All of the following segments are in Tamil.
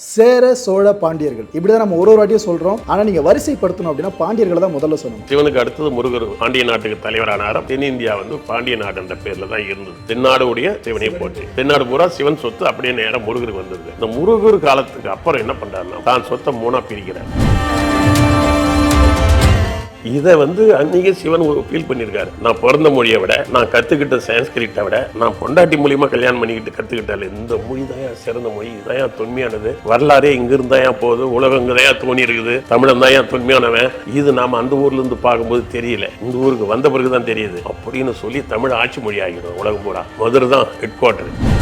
சேர சோழ பாண்டியர்கள். இப்படிதான் நம்ம ஒரு ஒரு வாட்டியும் சொல்றோம். ஆனா நீங்க வரிசைப்படுத்தணும் அப்படின்னா பாண்டியர்களை தான் முதல்ல சொல்லணும். சிவனுக்கு அடுத்தது முருகர் பாண்டிய நாட்டுக்கு தலைவரானார். தென்னிந்தியா வந்து பாண்டிய நாடு என்ற பேர்ல தான் இருந்தது. தென்னாடு உடைய சிவனை போச்சு தென்னாடு பூரா சிவன் சொத்து அப்படியே நேரம் முருகருக்கு வந்தது. இந்த முருகர் காலத்துக்கு அப்புறம் என்ன பண்றாருன்னா தான் சொத்தை மூணா பிரிக்கிறார். இதை வந்து அன்னைக்கு சிவன் ஃபீல் பண்ணியிருக்காரு நான் பிறந்த மொழியை விட நான் கற்றுக்கிட்ட சான்ஸ்கிரிட்டை விட நான் பொண்டாட்டி மூலியமா கல்யாணம் பண்ணிக்கிட்டு கற்றுக்கிட்டால இந்த மொழி தான் சிறந்த மொழி இதான் தொன்மையானது. வரலாறே இங்க இருந்தாயா போகுது உலகம் இங்கதான் தோணி இருக்குது தமிழன் தான் தொன்மையானவன். இது நாம் அந்த ஊர்ல இருந்து பார்க்கும்போது தெரியல. இந்த ஊருக்கு வந்த பிறகு தான் தெரியுது. அப்படின்னு சொல்லி தமிழ் ஆட்சி மொழி ஆகிடும் உலகம் பூரா. மதுரை தான் ஹெட் குவார்டர்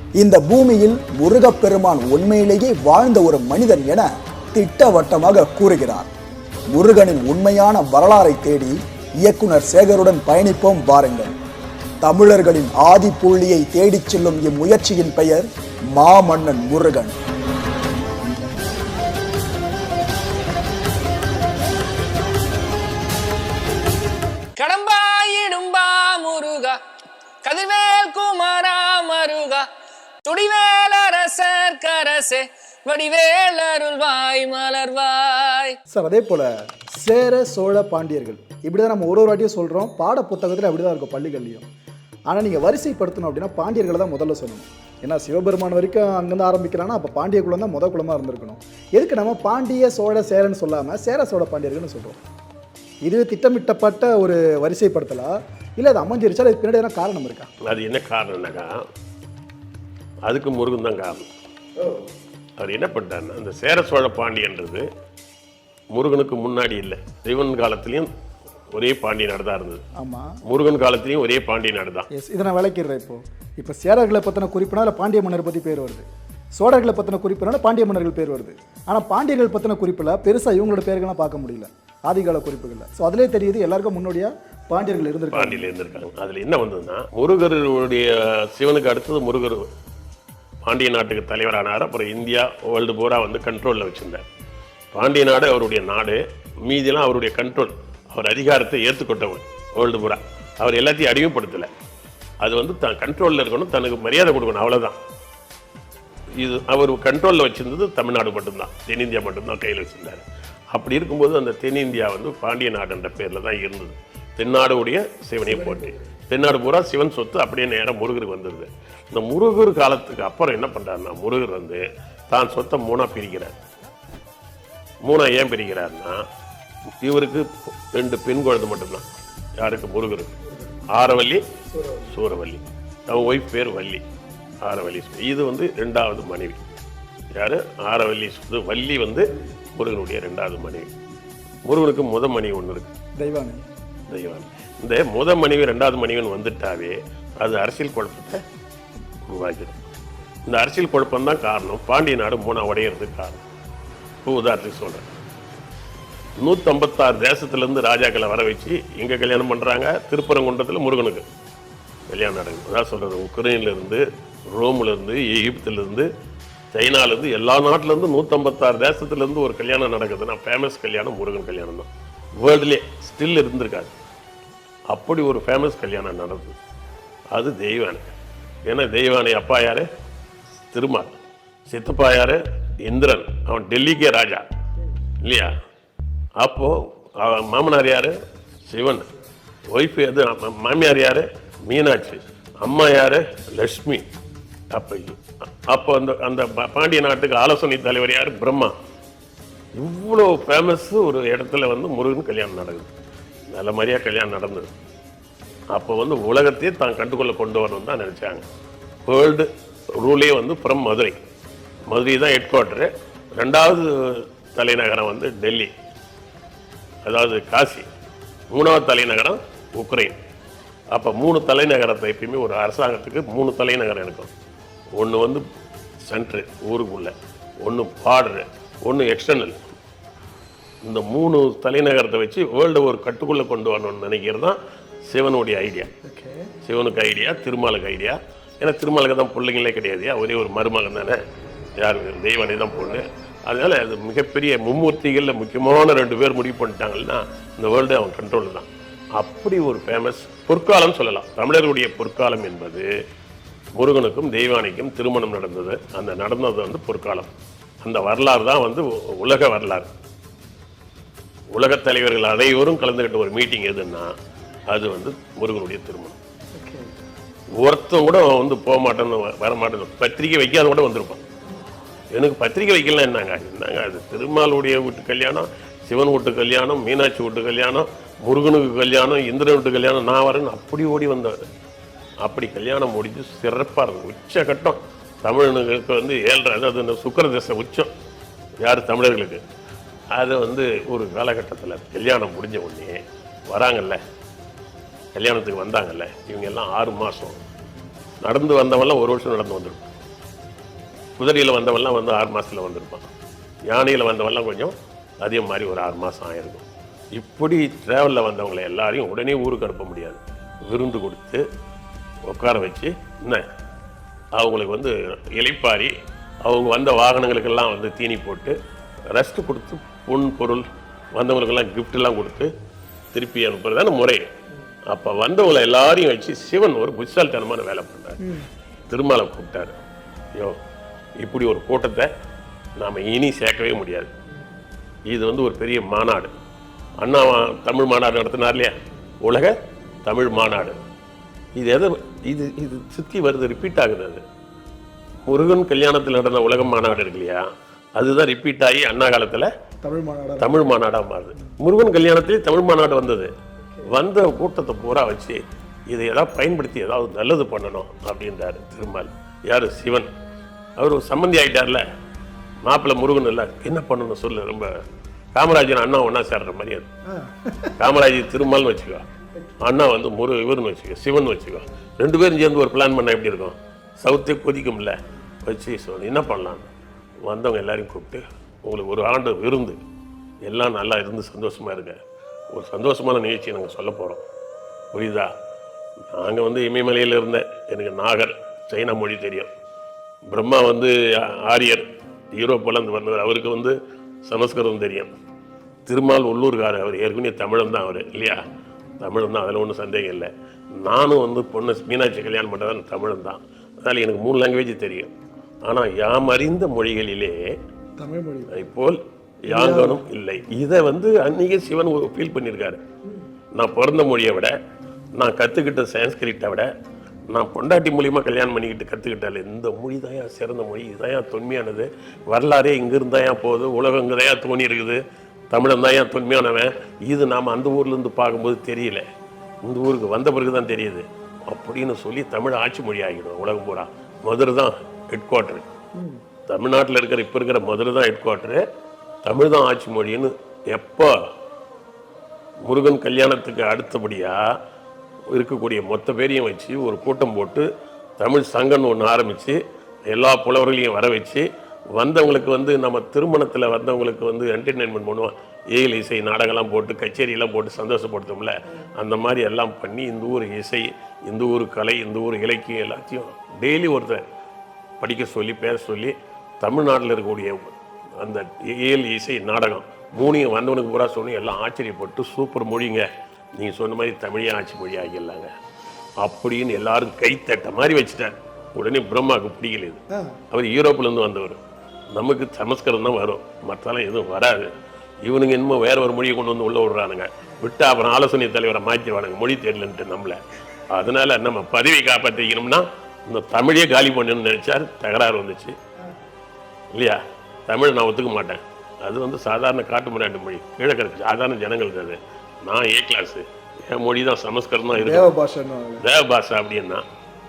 இந்த பூமியில் முருகப்பெருமான் உண்மையிலேயே வாழ்ந்த ஒரு மனிதன் என திட்டவட்டமாக கூறுகிறார். முருகனின் உண்மையான வரலாறை தேடி இயக்குனர் சேகருடன் பயணிப்போம் வாருங்கள். தமிழர்களின் ஆதி புள்ளியை தேடிச் செல்லும் இம்முயற்சியின் பெயர் மாமன்னன் முருகன். கடம்பாயிடும்பா முருகா கதிர்வேல் குமாரா மருகா. துடிவேல் அரசர் கரசே வடிவேல் அருள்வாய் மலர்வாய். சார் அதே போல் சேர சோழ பாண்டியர்கள் இப்படி தான் நம்ம ஒரு ஒரு வாட்டியும் சொல்கிறோம் பாட புத்தகத்தில் அப்படி தான் இருக்கும் பள்ளிகள்லையும். ஆனால் நீங்கள் வரிசைப்படுத்தணும் அப்படின்னா பாண்டியர்களை தான் முதல்ல சொல்லணும். ஏன்னா சிவபெருமான் வரைக்கும் அங்கேருந்து ஆரம்பிக்கிறான்னா அப்போ பாண்டிய குலம் தான் முத குலமாக இருந்திருக்கணும். எதுக்கு நம்ம பாண்டிய சோழ சேரன்னு சொல்லாமல் சேர சோழ பாண்டியர்கள்னு சொல்கிறோம் இது திட்டமிட்டப்பட்ட ஒரு வரிசைப்படுத்தலா? இல்லை அது அமைஞ்சிருச்சா? அதுக்கு பின்னாடி எதனா காரணம் இருக்கா? அது என்ன காரணம்னாக்கா அதுக்கு முருகன் தான் காரணம். அவர் என்ன பண்ணிட்டாருன்னா இந்த சேர சோழ பாண்டியன்றது முருகனுக்கு முன்னாடி இல்லை. சிவன் காலத்துலேயும் ஒரே பாண்டிய நாடு தான் இருந்தது. ஆமாம் முருகன் காலத்துலேயும் ஒரே பாண்டிய நாடு தான். எஸ் இதை நான் விளக்கிடுறேன் இப்போ. இப்போ சேரர்களை பற்றின குறிப்புனா அதில் பாண்டிய மன்னர் பற்றி பேர் வருது. சோழர்களை பற்றின குறிப்புனால பாண்டிய மன்னர்கள் பேர் வருது. ஆனால் பாண்டியர்கள் பற்றின குறிப்பில் பெருசாக இவங்களோட பேர்கள்லாம் பார்க்க முடியல. ஆதிகால குறிப்புகளில் ஸோ அதிலே தெரியுது எல்லாருக்கும் முன்னோடியாக பாண்டியர்கள் இருந்திருக்காங்க. பாண்டியில இருந்திருக்காங்க. அதில் என்ன வந்ததுன்னா முருகருடைய சிவனுக்கு அடுத்தது முருகர் பாண்டிய நாட்டுக்கு தலைவரானார். அப்புறம் இந்தியா வேர்ல்டு பூரா வந்து கண்ட்ரோலில் வச்சுருந்தார். பாண்டிய நாடு அவருடைய நாடு. மீதியெல்லாம் அவருடைய கண்ட்ரோல் அவர் அதிகாரத்தை ஏற்றுக்கொண்டவர் வேர்ல்டு பூரா அவர் எல்லாத்தையும் அடிமைப்படுத்தலை. அது வந்து தான் கண்ட்ரோலில் இருக்கணும் தனக்கு மரியாதை கொடுக்கணும் அவ்வளோதான் இது அவர் கண்ட்ரோலில் வச்சிருந்தது தமிழ்நாடு மட்டும்தான். தென்னிந்தியா மட்டும்தான் கையில் வச்சுருந்தார். அப்படி இருக்கும்போது அந்த தென்னிந்தியா வந்து பாண்டிய நாடுன்ற பேரில் தான் இருந்தது. தென்னாடு உடைய சிவனை போற்றி. தென்னாடு பூரா சிவன் சொத்து அப்படியே நேரம் முருகருக்கு வந்துடுது இந்த முருகர் காலத்துக்கு அப்புறம் என்ன பண்ணுறாருன்னா முருகர் வந்து தான் சொத்தை மூணா பிரிக்கிறார். மூணா ஏன் பிரிக்கிறாருன்னா இவருக்கு ரெண்டு பெண் குழந்தை மட்டும்தான். யாருக்கு? முருகருக்கு. ஆரவல்லி சூரவல்லி அவன் ஒய்ஃப் பேர் வள்ளி. ஆரவல்லி இது வந்து ரெண்டாவது மனைவி. யாரு? ஆரவல்லி இது வள்ளி வந்து முருகனுடைய ரெண்டாவது மனைவி. முருகனுக்கு முத மனைவி ஒன்று இருக்கு. தெய்வானை. தெய்வம் இந்த முத மனைவி ரெண்டாவது மனைவின்னு வந்துட்டாவே அது அரசியல் குழப்பத்தை உருவாக்கிடும் இந்த அரசியல் குழப்பம் தான் காரணம். பாண்டிய நாடு மூணா உடையிறதுக்கு காரணம். இப்போ உதாரணத்துக்கு சொல்கிறேன் நூற்றம்பத்தாறு தேசத்துலேருந்து ராஜாக்களை வர வச்சு இங்கே கல்யாணம் பண்ணுறாங்க திருப்பரங்குன்றத்தில் முருகனுக்கு கல்யாணம் நடக்குது. அதான் சொல்கிறது உக்ரைன்லேருந்து ரோம்லேருந்து எகிப்துலேருந்து சைனாலேருந்து எல்லா நாட்டிலேருந்து நூற்றம்பத்தாறு தேசத்துலேருந்து ஒரு கல்யாணம் நடக்குதுன்னா ஃபேமஸ் கல்யாணம் முருகன் கல்யாணம் தான் வேர்ல்டுலே ஸ்டில் இருந்திருக்காது. அப்படி ஒரு ஃபேமஸ் கல்யாணம் நடந்தது. அது தெய்வானை. ஏன்னா தெய்வானை அப்பா யார்? திருமால். சித்தப்பா யார்? இந்திரன். அவன் டெல்லிக்கே ராஜா. இல்லையா? அப்போது அவன் மாமனார் யார்? சிவன். ஒய்ஃப் எது? மாமியார் யார்? மீனாட்சி. அம்மா யார்? லக்ஷ்மி அப்போ அப்போ அந்த அந்த பாண்டிய நாட்டுக்கு ஆலோசனை தலைவர் யார்? பிரம்மா. இவ்வளோ ஃபேமஸ் ஒரு இடத்துல வந்து முருகன் கல்யாணம் நடக்குது. நல்ல மாதிரியாக கல்யாணம் நடந்தது. அப்போ வந்து உலகத்தையே தான் கண்டுக்குள்ளே கொண்டு வரணும் தான் நினச்சாங்க. வேர்ல்டு ரூலே வந்து ஃப்ரம் மதுரை. மதுரை தான் ஹெட் குவார்ட்டரு ரெண்டாவது தலைநகரம் வந்து டெல்லி. அதாவது காசி. மூணாவது தலைநகரம் உக்ரைன். அப்போ மூணு தலைநகரத்தை எப்பயுமே ஒரு அரசாங்கத்துக்கு மூணு தலைநகரம் இருக்கும். ஒன்று வந்து சென்ட்ரு ஊருக்குள்ளே. ஒன்று பார்டரு ஒன்று எக்ஸ்டர்னல் இந்த மூணு தலைநகரத்தை வச்சு வேர்ல்டு ஒரு கட்டுக்குள்ளே கொண்டு வரணும்னு நினைக்கிறது தான் சிவனுடைய ஐடியா ஓகே சிவனுக்கு ஐடியா திருமாலுக்கு ஐடியா ஏன்னா திருமாலுக்கு தான் பிள்ளைங்களே கிடையாதுயா ஒரே ஒரு மருமகன் தானே? யார் தெய்வனை தான் பொண்ணு. அதனால அது மிகப்பெரிய மும்மூர்த்திகளில் முக்கியமான ரெண்டு பேர் முடிவு பண்ணிட்டாங்கன்னா இந்த வேர்ல்டு அவன் கண்ட்ரோல் தான். அப்படி ஒரு ஃபேமஸ் பொற்காலம் சொல்லலாம். தமிழர்களுடைய பொற்காலம் என்பது முருகனுக்கும் தெய்வானைக்கும் திருமணம் நடந்தது. அந்த நடந்தது வந்து பொற்காலம். அந்த வரலாறு தான் வந்து உலக வரலாறு. உலகத் தலைவர்கள் அனைவரும் கலந்துக்கிட்ட ஒரு மீட்டிங் எதுன்னா அது வந்து முருகனுடைய திருமணம். ஓகே ஒருத்தன் கூட வந்து போக மாட்டேன்னு வ- வர பத்திரிக்கை வைக்காத கூட வந்திருப்பான். எனக்கு பத்திரிக்கை வைக்கலாம் என்னங்க? என்னங்க அது? திருமாலுடைய வீட்டு கல்யாணம் சிவன் வீட்டு கல்யாணம் மீனாட்சி வீட்டு கல்யாணம் முருகனுக்கு கல்யாணம் இந்திரன் வீட்டு கல்யாணம் நான் வரேன்னு அப்படி ஓடி வந்தார் அப்படி கல்யாணம் முடிஞ்சு சிறப்பாக இருக்கும் உச்சகட்டம். தமிழனுக்கு வந்து ஏழரை அதாவது இந்த சுக்கர தசை உச்சம். யார்? தமிழர்களுக்கு. அதை வந்து ஒரு காலகட்டத்தில் கல்யாணம் முடிஞ்ச உடனே வராங்கல்ல கல்யாணத்துக்கு வந்தாங்கல்ல இவங்க எல்லாம் ஆறு மாதம் நடந்து வந்தவெல்லாம் ஒரு வருஷம் நடந்து வந்திருப்பான். குதிரையில் வந்தவெல்லாம் வந்து ஆறு மாதத்தில் வந்திருப்பான். யானையில் வந்தவெல்லாம் கொஞ்சம் அதே மாதிரி ஒரு ஆறு மாதம் ஆயிருக்கும். இப்படி ட்ராவலில் வந்தவங்களை எல்லாரையும் உடனே ஊருக்கு அனுப்ப முடியாது. விருந்து கொடுத்து உட்கார வச்சு என்ன? அவங்களுக்கு வந்து இலைப்பாரி அவங்க வந்த வாகனங்களுக்கெல்லாம் வந்து தீனி போட்டு ரெஸ்ட் கொடுத்து பொன் பொருள் வந்தவங்களுக்கெல்லாம் எல்லாம் கொடுத்து திருப்பி அனுப்புறதான முறை. அப்போ வந்தவங்களை எல்லாரையும் வச்சு சிவன் ஒரு புத்திசாலித்தனமான வேலை பண்ணார் திருமாலை கூப்பிட்டாரு. ஐயோ இப்படி ஒரு கூட்டத்தை நாம் இனி சேர்க்கவே முடியாது. இது வந்து ஒரு பெரிய மாநாடு. அண்ணா தமிழ் மாநாடு நடத்தினார் இல்லையா? உலக தமிழ் மாநாடு. இது எதை இது இது சுற்றி வருது ரிப்பீட் ஆகுது அது. முருகன் கல்யாணத்தில் நடந்த உலக மாநாடு இருக்கு இல்லையா? அதுதான் ரிப்பீட் ஆகி அண்ணா காலத்தில் தமிழ் மாநாடு? தமிழ் மாநாடாக மாறுது. முருகன் கல்யாணத்திலே தமிழ் மாநாடு வந்தது. வந்த கூட்டத்தை பூரா வச்சு இதை ஏதாவது பயன்படுத்தி ஏதாவது நல்லது பண்ணணும் அப்படின்றாரு திருமால். யார்? சிவன். அவர் சம்மந்தி ஆயிட்டார்ல. மாப்பிள்ளை முருகன் இல்லை. என்ன பண்ணணும் சொல்லு. ரொம்ப காமராஜன் அண்ணா ஒன்றா சேர்ற மாதிரி அது. காமராஜர் திருமால்னு வச்சுக்கோ. அண்ணா வந்து முரு இவர்னு வச்சுக்கோ. சிவன் வச்சுக்கோ. ரெண்டு பேரும் சேர்ந்து ஒரு பிளான் பண்ணால் எப்படி இருக்கும்? சவுத்தே கொதிக்கும்ல. வச்சு சொல்லி என்ன பண்ணலாம்? வந்தவங்க எல்லாரையும் கூப்பிட்டு உங்களுக்கு ஒரு ஆண்டு விருந்து எல்லாம் நல்லா இருந்து சந்தோஷமாக இருங்க. ஒரு சந்தோஷமான நிகழ்ச்சியை நாங்கள் சொல்ல போகிறோம் புரியுதா? நாங்கள் வந்து இமயமலையில் இருந்தேன் எனக்கு நாகர் சைனா மொழி தெரியும். பிரம்மா வந்து ஆரியர் யூரோப்பிலேருந்து வந்தவர். அவருக்கு வந்து சமஸ்கிருதம் தெரியும். திருமால் உள்ளூர்காரர் அவர் ஏற்கனவே தமிழன் தான் அவர் இல்லையா? தமிழன் தான் அதில் ஒன்றும் சந்தேகம் இல்லை. நானும் வந்து பொண்ணு மீனாட்சி கல்யாணம் பண்ணுறதான் தமிழன் தான். அதனால் எனக்கு மூணு லாங்குவேஜ் தெரியும். ஆனால் யாம் அறிந்த மொழிகளிலே தமிழ் மொழி போல் யாங்கனும் இல்லை. இதை வந்து அன்னைக்கு சிவன் ஃபீல் பண்ணியிருக்காரு. நான் பிறந்த மொழியை விட நான் கற்றுக்கிட்ட சான்ஸ்கிரிட்டை விட நான் பொண்டாட்டி மூலியமாக கல்யாணம் பண்ணிக்கிட்டு கற்றுக்கிட்டால இந்த மொழி தான் சிறந்த மொழி இதான் தொன்மையானது. வரலாறே இங்கிருந்து தான் போகுது உலகம் இங்கே தான் தோணி இருக்குது தமிழன் தான் தொன்மையானவன். இது நாம் அந்த ஊர்லேருந்து பார்க்கும்போது தெரியல. இந்த ஊருக்கு வந்த பிறகு தான் தெரியுது. அப்படின்னு சொல்லி தமிழ் ஆட்சி மொழி ஆகிடும் உலகம் பூரா. மதுரை தான் ஹெட் குவார்ட்டர் தமிழ்நாட்டில் இருக்கிற இப்போ இருக்கிற மதுரை தான் ஹெட் குவார்ட்டரு தமிழ் தான் ஆட்சி மொழின்னு எப்போ முருகன் கல்யாணத்துக்கு அடுத்தபடியாக இருக்கக்கூடிய மொத்த பேரையும் வச்சு ஒரு கூட்டம் போட்டு தமிழ் சங்கம்னு ஒன்று ஆரம்பித்து எல்லா புலவர்களையும் வர வச்சு வந்தவங்களுக்கு வந்து நம்ம திருமணத்தில் வந்தவங்களுக்கு வந்து என்டர்டெயின்மெண்ட் பண்ணுவோம் ஏழு இசை நாடகம்லாம் போட்டு கச்சேரியெல்லாம் போட்டு சந்தோஷப்படுத்தோம்ல அந்த மாதிரி எல்லாம் பண்ணி இந்த ஊர் இசை இந்த ஊர் கலை இந்த ஊர் இலக்கியம் எல்லாத்தையும் டெய்லி ஒருத்தர் படிக்க சொல்லி பேச சொல்லி தமிழ்நாட்டில் இருக்கக்கூடிய அந்த இயல் இசை நாடகம் மூணையும் வந்தவனுக்கு பூரா சொல்லி எல்லாம் ஆச்சரியப்பட்டு சூப்பர் மொழிங்க. நீங்கள் சொன்ன மாதிரி தமிழே ஆட்சி மொழி ஆகிடலாங்க. அப்படின்னு எல்லாரும் கைத்தட்ட மாதிரி வச்சுட்டார். உடனே பிரம்மாவுக்கு பிடிக்கல அவர் யூரோப்லேருந்து வந்தவர். நமக்கு சமஸ்கிருதம் தான் வரும். மற்றெல்லாம் எதுவும் வராது. இவனுங்க என்னமோ வேற ஒரு மொழியை கொண்டு வந்து உள்ள விடுறானுங்க. விட்டு அப்புறம் ஆலோசனை தலைவரை மாற்றிடுவானுங்க மொழி தெரியலன்ட்டு நம்மள. அதனால நம்ம பதவி காப்பாற்றிக்கணும்னா இந்த தமிழே காலி பண்ணணும்னு நினைச்சார். தகராறு வந்துச்சு. இல்லையா? தமிழ் நான் ஒத்துக்க மாட்டேன். அது வந்து சாதாரண காட்டு மிராண்டு மொழி கீழே கிடக்கு சாதாரண ஜனங்களுக்கு அது. நான் ஏ கிளாஸு என் மொழி தான் சமஸ்கிருதம் தான் இருக்கு. தேவ பாஷா அப்படின்னா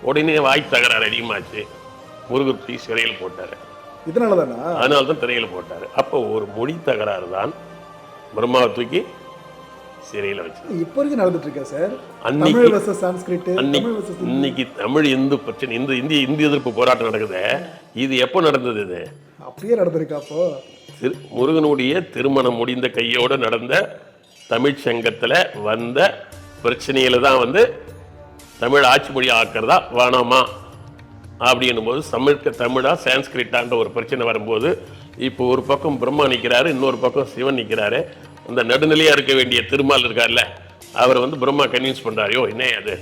உடனே வாய் தகராறு அதிகமாச்சு. முருகர் போய் சிறையில் போட்டார். இதனால தானா அதனால தான் திரையில் போட்டார். அப்போ ஒரு மொழி தகராறு தான் பிரம்மாவை தூக்கி சிறையில் வச்சு இப்போ வரைக்கும் நடந்துட்டு இருக்கா சார் அன்னைக்கு- சான்ஸ்கிரிட் இன்னைக்கு தமிழ் இந்து பிரச்சனை இந்த இந்திய இந்திய எதிர்ப்பு போராட்டம் நடக்குது. இது எப்போ நடந்தது இது? அப்படியே நடந்திருக்கா அப்போ? திரு முருகனுடைய திருமணம் முடிந்த கையோடு நடந்த தமிழ்ச்சங்கத்தில் வந்த பிரச்சனையில் தான் வந்து தமிழ் ஆட்சி மொழி ஆக்கிறதா வேணாமா? அப்படின்னும் போது தமிழ்க்கு தமிழா சான்ஸ்கிரிட்டான்ற ஒரு பிரச்சனை வரும்போது இப்போ ஒரு பக்கம் பிரம்மா நிற்கிறாரு இன்னொரு பக்கம் சிவன் நிற்கிறாரு அந்த நடுநிலையாக இருக்க வேண்டிய திருமால் இருக்கார்ல அவர் வந்து பிரம்மா கன்வின்ஸ் பண்ணுறாரியோ என்ன அது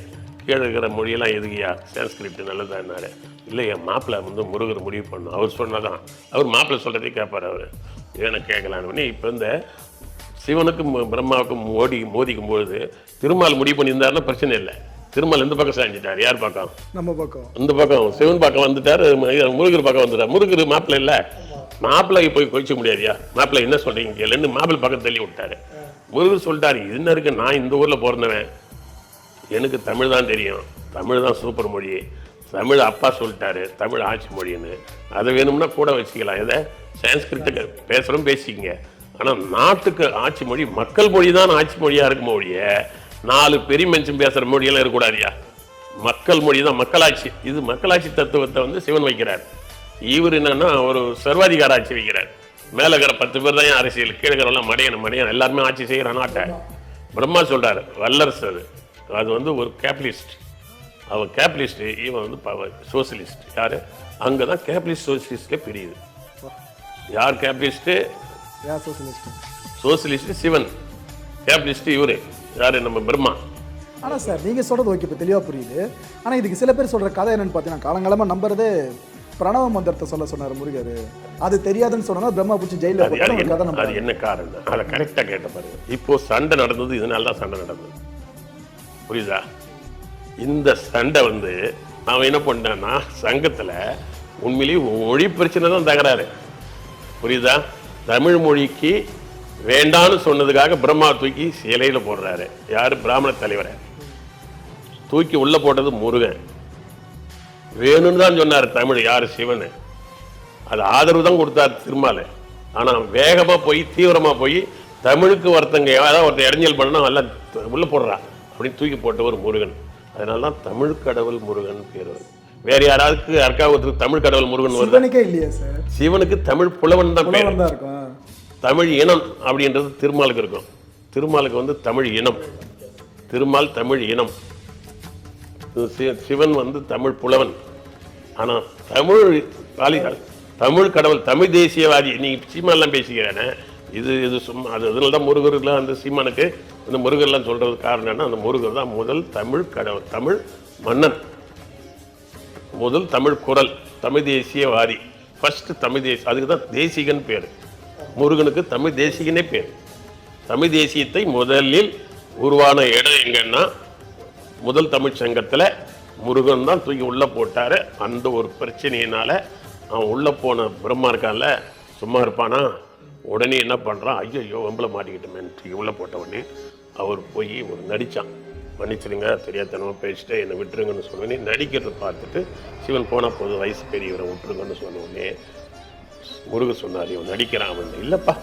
கீழே இருக்கிற மொழியெல்லாம் எதுக்குயா சான்ஸ்கிரிப்ட் நல்லதான்னாரு இல்லை என் மாப்பிள்ளை வந்து முருகர் முடிவு பண்ணும் அவர் சொன்னதான். அவர் மாப்பிள்ளை சொல்கிறதே கேட்பார் அவர். ஏன்னா கேட்கலான்னு. இப்போ இந்த சிவனுக்கும் பிரம்மாவுக்கும் மோடி மோதிக்கும் பொழுது திருமால் முடிவு பண்ணியிருந்தாருன்னா பிரச்சனை இல்லை. திருமால் எந்த பக்கம் சாஞ்சிட்டார் யார் பக்கம்? நம்ம பக்கம். இந்த பக்கம். சிவன் பக்கம் வந்துட்டாரு முருகர் பக்கம் வந்துட்டார். முருகர் மாப்பிள்ளை இல்ல. மாப்பிள்ளை போய் கொதிக்க முடியாதியா மாப்பிள்ளை என்ன சொல்றீங்க? கேளுன்னு மாப்பிள்ளை பக்கம் தள்ளி விட்டாரு. முருகர் சொல்லிட்டாரு என்ன இருக்கு? நான் இந்த ஊர்ல பிறந்தவன். எனக்கு தமிழ் தான் தெரியும். தமிழ் தான் சூப்பர் மொழி. தமிழ் அப்பா சொல்லிட்டாரு தமிழ் ஆட்சி மொழின்னு. அதை வேணும்னா கூட வச்சுக்கலாம். எதை? சான்ஸ்கிரிட்டுக்கு பேசுகிறோம் பேசிக்கங்க. ஆனால் நாட்டுக்கு ஆட்சி மொழி மக்கள் மொழி தான் ஆட்சி மொழியாக இருக்கும் மொழிய நாலு பெரிய மனுஷன் பேசுகிற மொழியெல்லாம் இருக்கக்கூடாதியா? மக்கள் மொழி தான் மக்களாட்சி. இது மக்களாட்சி தத்துவத்தை வந்து சிவன் வைக்கிறார். இவர் என்னன்னா ஒரு சர்வாதிகார ஆட்சி வைக்கிறார். மேலே இருக்கிற பத்து பேர் தான் அரசியல்? கீழே இருக்கிறவெல்லாம் மடையணும் மடையன் எல்லாருமே ஆட்சி செய்கிற நாட்டை. பிரம்மா சொல்கிறார் வல்லரசு அது. அது வந்து ஒரு கேபிட்டலிஸ்ட் அவன் கேபிட்டலிஸ்ட் இவன் வந்து சோசியலிஸ்ட் யாரு? அங்கே தான் கேபிட்டலிஸ்ட் சோசியலிஸ்டே பிரியுது. யார் கேபிட்டலிஸ்ட்டு சோசியலிஸ்ட் சிவன். கேபிட்டலிஸ்ட் இவரு. யாரு? நம்ம பிரம்மா. ஆனா சார் நீங்க சொல்றது ஓகே இப்போ தெளிவா புரியுது. ஆனா இதுக்கு சில பேர் சொல்ற கதை என்னன்னு பார்த்தீங்கன்னா காலங்காலமா நம்புறதே பிரணவ மந்திரத்தை சொல்ல சொன்னார் முருகர். அது தெரியாதுன்னு சொன்னா பிரம்மா பிடிச்சி ஜெயில அது என்ன காரணம்? அதை கரெக்டாக கேட்ட பாருங்க. இப்போ சண்டை நடந்தது இதனால தான் சண்டை நடந்தது. புரியுதா? இந்த சண்டை வந்து அவன் என்ன பண்ணான்னா சங்கத்தில் உண்மையிலேயே மொழி பிரச்சனை தான் தகராறு. புரியுதா? தமிழ் மொழிக்கு வேண்டான்னு சொன்னதுக்காக பிரம்மா தூக்கி சிலையில் போடுறாரு. யார்? பிராமண தலைவரை. தூக்கி உள்ளே போட்டது முருகன். வேணும்னு தான் சொன்னார் தமிழ் யார்? சிவன். அது ஆதரவு தான் கொடுத்தார் திருமால. ஆனால் வேகமாக போய் தீவிரமா போய் தமிழுக்கு ஒருத்தங்க ஏதாவது ஒருத்தர் இடைஞ்சல் பண்ணால் எல்லாம் உள்ளே போடுறான் அப்படின்னு தூக்கி போட்டவர் முருகன். அதனால தான் தமிழ் கடவுள் முருகன் பேர் வருது. வேற யாராவது யாருக்காவது தமிழ் கடவுள் முருகன் வருதா? சிவனுக்கே இல்லையா சார். சிவனுக்கு தமிழ் புலவன் தான் பேர். தமிழ் இனம் அப்படின்றது திருமாலுக்கு இருக்கும். திருமாலுக்கு வந்து தமிழ் இனம். திருமால் தமிழ் இனம். சிவன் வந்து தமிழ் புலவன். ஆனா தமிழ் காளிகள் தமிழ் கடவுள் தமிழ் தேசியவாதி நீ சீமான்லாம் பேசிக்கிறேனே. இது இது சும்மா அது அதனால தான் முருகர்லாம் அந்த சீமானுக்கு இந்த முருகர்லாம் சொல்கிறது காரணம் என்ன அந்த முருகர் தான் முதல் தமிழ் கடவுள் தமிழ் மன்னன். முதல் தமிழ் குரல் தமிழ் தேசியவாதி. ஃபஸ்ட்டு தமிழ் தேசிய அதுக்கு தான் தேசிகன் பேர். முருகனுக்கு தமிழ் தேசிகனே பேர். தமிழ் தேசியத்தை முதலில் உருவான இடம் எங்கன்னா முதல் தமிழ் சங்கத்தில் முருகன் தான் தூக்கி உள்ளே போட்டார். அந்த ஒரு பிரச்சனையினால் அவன் உள்ளே போன பிரம்மா இருக்கான்ல சும்மா இருப்பானா? உடனே என்ன பண்ணுறான் ஐயோ வம்பளை மாட்டிக்கிட்டோமேன்ட்டு இவ்வளோ உள்ளே போட்ட உடனே அவர் போய் ஒரு நடித்தான் மன்னிச்சிடுங்க தெரியாதனமாக பேசிட்டு என்னை விட்டுருங்கன்னு சொன்னோடனே நடிக்கிறத பார்த்துட்டு சிவன் போனால் போது வயசு பெரியவரை விட்டுருங்கன்னு சொன்ன உடனே முருகன் சொன்னார் இவன் நடிக்கிறான் அவன் இல்லைப்பா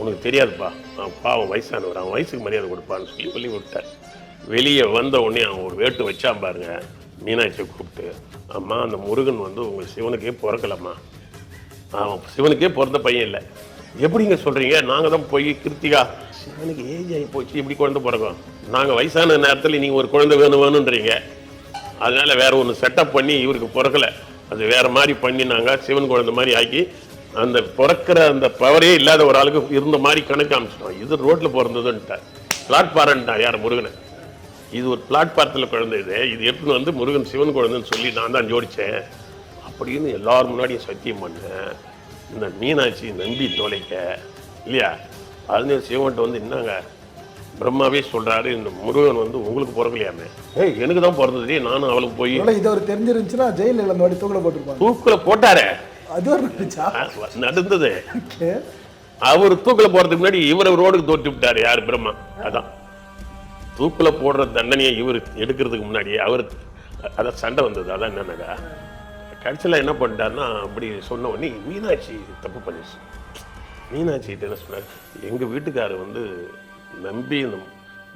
உனக்கு தெரியாதுப்பா அவன் பாவம் வயசானவர் அவன் வயசுக்கு மரியாதை கொடுப்பான்னு சொல்லி வெளியே விட்டார். வெளியே வந்த உடனே அவன் ஒரு வேட்டு வச்சான் பாருங்க மீனாட்சியை கூப்பிட்டு அம்மா அந்த முருகன் வந்து உங்கள் சிவனுக்கே பிறக்கலம்மா. அவன் சிவனுக்கே பிறந்த பையன் இல்லை. எப்படிங்க சொல்கிறீங்க நாங்கள் தான் போய் கிருத்திகா சிவனுக்கு ஏஜ் ஆகி போச்சு எப்படி குழந்தை பிறக்கும்? நாங்கள் வயசான நேரத்தில் நீங்கள் ஒரு குழந்தை வேணும் வேணுன்றீங்க அதனால வேற ஒன்று செட்டப் பண்ணி இவருக்கு பிறக்கல. அது வேற மாதிரி பண்ணினாங்க சிவன் குழந்தை மாதிரி ஆக்கி அந்த பிறக்கிற அந்த பவரே இல்லாத ஒரு ஆளுக்கு இருந்த மாதிரி கணக்கு அமைச்சிட்டோம் இது ரோட்ல பிறந்ததுன்ட்டார். பிளாட்பாரன்ட்டான் யார் முருகனை? இது ஒரு பிளாட்பாரத்தில் குழந்தை இது. இது எடுத்துன்னு வந்து முருகன் சிவன் குழந்தைன்னு சொல்லி நான் தான் ஜோடித்தேன் அப்படின்னு எல்லார் முன்னாடியும் சத்தியம் பண்ணேன். இந்த மீனாட்சி நம்பி தொலைக்க இல்லையா? அது சிவன்கிட்ட வந்து என்னங்க? பிரம்மாவே சொல்றாரு இந்த முருகன் வந்து உங்களுக்கு பிறக்கலையாமே? ஏய் எனக்கு தான் பிறந்தது நானும் அவளுக்கு போய் இது அவர் தெரிஞ்சிருந்துச்சுன்னா ஜெயிலில் இந்த வாட்டி தூக்கில போட்டிருப்பாங்க. தூக்குல போட்டாரே? அது ஒரு நடந்தது. அவர் தூக்குல போறதுக்கு முன்னாடி இவரை ரோடுக்கு தோட்டி விட்டாரு யார்? பிரம்மா. அதான். தூக்குல போடுற தண்டனையை இவர் எடுக்கிறதுக்கு முன்னாடி அவர் அதான் சண்டை வந்தது. அதான் என்னன்னாக்கா கடைசியில் என்ன பண்ணிட்டாருன்னா அப்படி சொன்ன உடனே மீனாட்சி தப்பு பண்ணிச்சு. மீனாட்சி என்ன சொன்னார்? எங்கள் வீட்டுக்காரர் வந்து நம்பி இந்த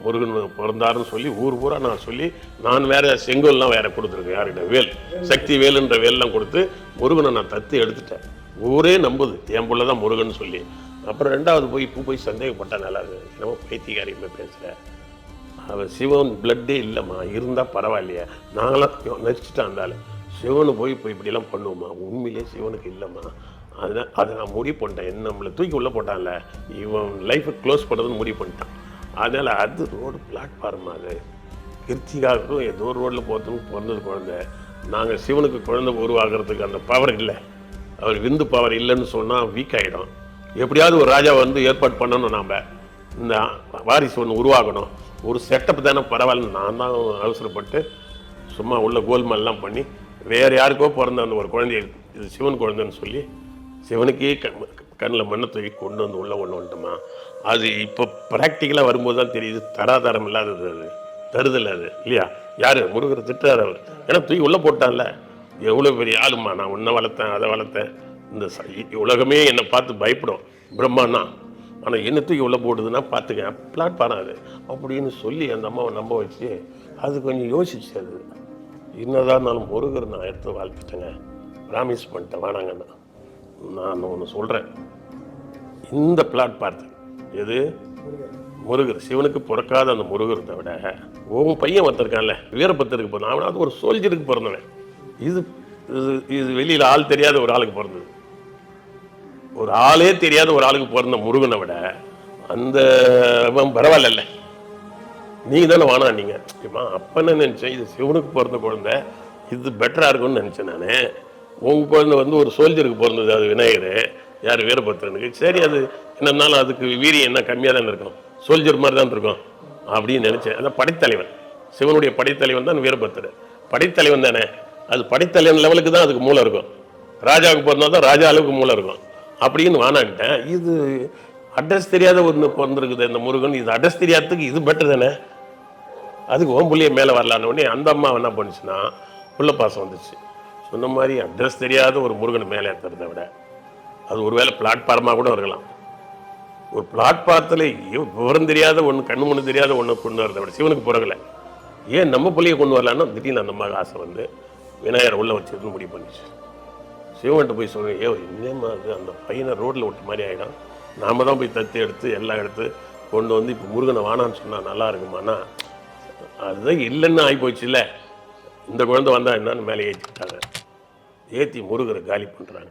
முருகன் பிறந்தாருன்னு சொல்லி ஊர் பூரா நான் சொல்லி நான் வேற செங்கோல்லாம் வேற கொடுத்துருக்கேன் யார்கிட்ட? வேல். சக்தி வேலுன்ற வேல்லாம் கொடுத்து முருகனை நான் தத்து எடுத்துட்டேன். ஊரே நம்புது. என் புள்ள தான் முருகன் சொல்லி. அப்புறம் ரெண்டாவது போய் இப்போ போய் சந்தேகப்பட்டா நல்லா இருக்கு. என்னமோ பைத்தியகாரியமே பேசுகிறேன் அவன் சிவன் பிளட்டே இல்லைம்மா. இருந்தால் பரவாயில்லையா. நாங்களாம் நடிச்சுட்டான் இருந்தாலும் சிவனு போய் இப்போ இப்படிலாம் பண்ணுவோமா? உண்மையிலே சிவனுக்கு இல்லைம்மா. அதனால் அதை நான் முடிவு பண்ணிட்டேன். என்ன நம்மளை தூக்கி உள்ளே போட்டான்ல? இவன் லைஃப்பை க்ளோஸ் பண்ணுறதுன்னு முடிவு பண்ணிட்டான். அதனால் அது ரோடு பிளாட்ஃபார்ம் அது. கிருத்திகாவுக்கும் ஏதோ ரோட்டில் போகிறதுக்கும் பிறந்தது குழந்தை. நாங்கள் சிவனுக்கு குழந்தை உருவாகிறதுக்கு அந்த பவர் இல்லை. அவர் விந்து பவர் இல்லைன்னு சொன்னால் வீக் ஆகிடும் எப்படியாவது ஒரு ராஜா வந்து ஏற்பாடு பண்ணணும் நாம். இந்த வாரிசு ஒன்று உருவாகணும் ஒரு செட்டப் தானே பரவாயில்ல நான் தான் அவசரப்பட்டு சும்மா உள்ள கோல்மெல்லாம் பண்ணி வேறு யாருக்கோ பிறந்த அந்த ஒரு குழந்தைய இது சிவன் குழந்தைன்னு சொல்லி சிவனுக்கே க கண்ணில் மண்ணை தூக்கி கொண்டு வந்து உள்ள ஒன்று வந்துட்டுமா? அது இப்போ ப்ராக்டிக்கலாக வரும்போது தான் தெரியுது. தராதாரம் இல்லாதது அது. தருதல் அது. இல்லையா? யார்? முருகர் திட்டுறாரு அவர். ஏன்னா தூக்கி உள்ளே போட்டான்ல. எவ்வளோ பெரிய ஆளுமா நான் உன்னை வளர்த்தேன் அதை வளர்த்தேன். இந்த ச- உலகமே என்னை பார்த்து பயப்படும். பிரம்மானா ஆனால் என்ன தூக்கி உள்ளே போடுதுன்னா பார்த்துக்கேன். பிளாட் பண்ணாது. அப்படின்னு சொல்லி அந்த அம்மாவை நம்ப வச்சு அது கொஞ்சம் யோசிச்சு அது. என்னதான் இருந்தாலும் முருகர் நான் எடுத்து வாழ்த்துட்டேங்க. ப்ராமிஸ் பண்ணிட்டேன். வேணாங்கண்ணா நான் ஒன்று சொல்கிறேன் இந்த பிளாட் பார்த்து. எது? முருகர். சிவனுக்கு பிறக்காத அந்த முருகரத்தை விட உன் பையன் ஒருத்தருக்கான்ல வீரபத்தருக்கு பிறந்தான் அவனாவது ஒரு சோல்ஜருக்கு பிறந்தவன். இது இது இது வெளியில் ஆள் தெரியாத ஒரு ஆளுக்கு பிறந்தது. ஒரு ஆளே தெரியாத ஒரு ஆளுக்கு பிறந்த முருகனை விட அந்த அவன் பரவாயில்ல நீங்கள் தானே வானா நீங்கள் ஏம்மா அப்போ என்ன நினச்சேன் இது சிவனுக்கு பிறந்த குழந்தை இது பெட்டராக இருக்கும்னு நினச்சேன் நான். உங்கள் குழந்தை வந்து ஒரு சோல்ஜருக்கு பிறந்தது அது விநாயகர். யார் வீரபத்திரனுக்கு சரி அது என்னன்னாலும் அதுக்கு வீரியம் என்ன கம்மியாக தானே இருக்கும். சோல்ஜர் மாதிரி தான் இருக்கும். அப்படின்னு நினச்சேன். அதான் படைத்தலைவன். சிவனுடைய படைத்தலைவன் தான் வீரபத்திரன் படைத்தலைவன் தானே. அது படைத்தலைவன் லெவலுக்கு தான் அதுக்கு மூளை இருக்கும். ராஜாவுக்கு பிறந்தால் தான் ராஜா அளவுக்கு மூளை இருக்கும். அப்படின்னு வானான்ட்டேன் இது அட்ரஸ் தெரியாத ஒன்று பிறந்திருக்குது இந்த முருகன். இது அட்ரஸ் தெரியாததுக்கு இது பெட்டர் தானே? அதுக்கு ஓம் புள்ளிய மேலே வரலான்னு உடனே அந்த அம்மா என்ன பண்ணுச்சுன்னா புள்ள பாசம் வந்துச்சு. சொன்ன மாதிரி அட்ரஸ் தெரியாத ஒரு முருகன் மேலே ஏற்றுறதை விட அது ஒருவேளை பிளாட்ஃபார்மாக கூட இருக்கலாம். ஒரு பிளாட்ஃபாரத்தில் விவரம் தெரியாத ஒன்று கண்ணு முன்னு தெரியாத ஒன்று கொண்டு வரதை விட சிவனுக்கு பிறகுல. ஏன் நம்ம பிள்ளைய கொண்டு வரலான்னா திடீர்னு அந்த அம்மாவுக்கு ஆசை வந்து விநாயகர் உள்ளே வச்சிருந்து முடிவு பண்ணிச்சு. சிவன்கிட்ட போய் சொல்லுவேன் ஏ இன்னேமா அது அந்த பையனை ரோட்டில் விட்ட மாதிரி ஆகிடும் நாம தான் போய் தத்து எடுத்து எல்லாம் எடுத்து கொண்டு வந்து இப்போ முருகனை வானான்னு சொன்னால் நல்லா இருக்குமாண்ணா? அதுதான் இல்லைன்னு ஆகிப்போச்சுல்ல. இந்த குழந்தை வந்தால் என்னன்னு மேலே ஏற்றிட்டாங்க ஏற்றி முருகரை காலி பண்ணுறாங்க